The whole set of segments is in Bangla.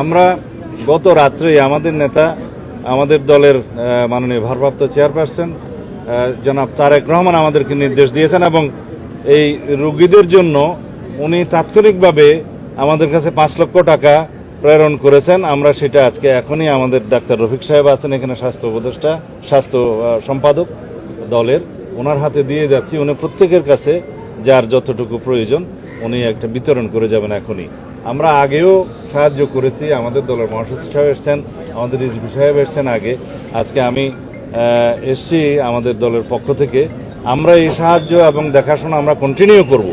আমরা গত রাত্রেই আমাদের নেতা, আমাদের দলের মাননীয় ভারপ্রাপ্ত চেয়ারপারসন জনাব তারেক রহমান আমাদেরকে নির্দেশ দিয়েছেন এবং এই রুগীদের জন্য উনি তাৎক্ষণিকভাবে আমাদের কাছে পাঁচ লক্ষ টাকা প্রেরণ করেছেন। আমরা সেটা আজকে এখনই আমাদের ডাক্তার রফিক সাহেব আছেন এখানে স্বাস্থ্য উপদেষ্টা, স্বাস্থ্য সম্পাদক দলের। ওনার হাতে দিয়ে যাচ্ছি। উনি প্রত্যেকের কাছে যার যতটুকু প্রয়োজন উনি একটা বিতরণ করে যাবেন এখনই। আমরা আগেও সাহায্য করেছি। আমাদের দলের মহাসচিব সাহেব এসছেন, আমাদের রিজভি সাহেব এসছেন আগে। আজকে আমি এসছি আমাদের দলের পক্ষ থেকে। আমরা এই সাহায্য এবং দেখাশোনা আমরা কন্টিনিউ করব।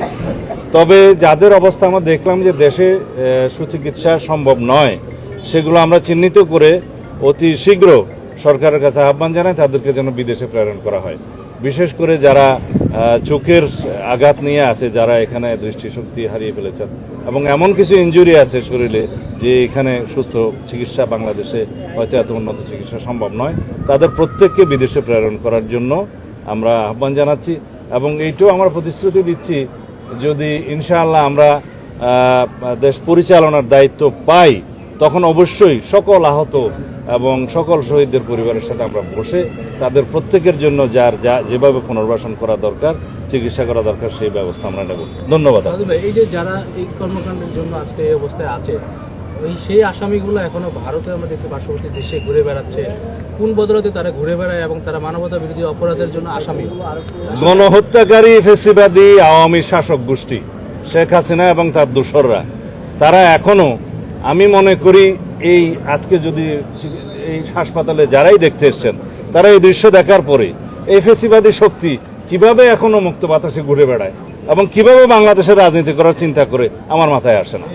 তবে যাদের অবস্থা আমরা দেখলাম যে দেশে সুচিকিৎসা সম্ভব নয়, সেগুলো আমরা চিহ্নিত করে অতি শীঘ্র সরকারের কাছে আহ্বান জানাই, তাদেরকে যেন বিদেশে প্রেরণ করা হয়। বিশেষ করে যারা চোখের আঘাত নিয়ে আছে, যারা এখানে দৃষ্টিশক্তি হারিয়ে ফেলেছেন। এবং এমন কিছু ইনজুরি আছে শরীরে যে এখানে সুস্থ চিকিৎসা বাংলাদেশে হয়তো এত উন্নত চিকিৎসা সম্ভব নয়। তাদের প্রত্যেককে বিদেশে প্রেরণ করার জন্য আমরা আহ্বান জানাচ্ছি। এবং এইটাও আমরা প্রতিশ্রুতি দিচ্ছি, যদি ইনশাআল্লাহ আমরা দেশ পরিচালনার দায়িত্ব পাই, তখন অবশ্যই সকল আহত এবং সকল শহীদদের পরিবারের সাথে আমরা বসে তাদের প্রত্যেকের জন্য যার যা যেভাবে পুনর্বাসন করা দরকার চিকিৎসা করা দরকার সেই ব্যবস্থা আমরা নেব। ধন্যবাদ এই যে যারা এই কর্মকাণ্ডের জন্য আজকে এই অবস্থায় আছে ওই সেই আসামিগুলো এখনও ভারতে আমরা দেখতে পার্শ্ববর্তী দেশে ঘুরে বেড়াচ্ছে। কোন বদলতে তারা ঘুরে বেড়ায় এবং তারা মানবতা বিরোধী অপরাধের জন্য আসামি? গণহত্যাকারী ফেসিবাদী আওয়ামী শাসক গোষ্ঠী শেখ হাসিনা এবং তার দোসররা তারা এখনও আমি মনে করি এই আজকে যদি এই হাসপাতালে যারাই দেখতে এসছেন, তারা এই দৃশ্য দেখার পরে এই ফেসিবাদী শক্তি কীভাবে এখনও মুক্ত বাতাসে ঘুরে বেড়ায় এবং কীভাবে বাংলাদেশের রাজনীতি করার চিন্তা করে আমার মাথায় আসে না।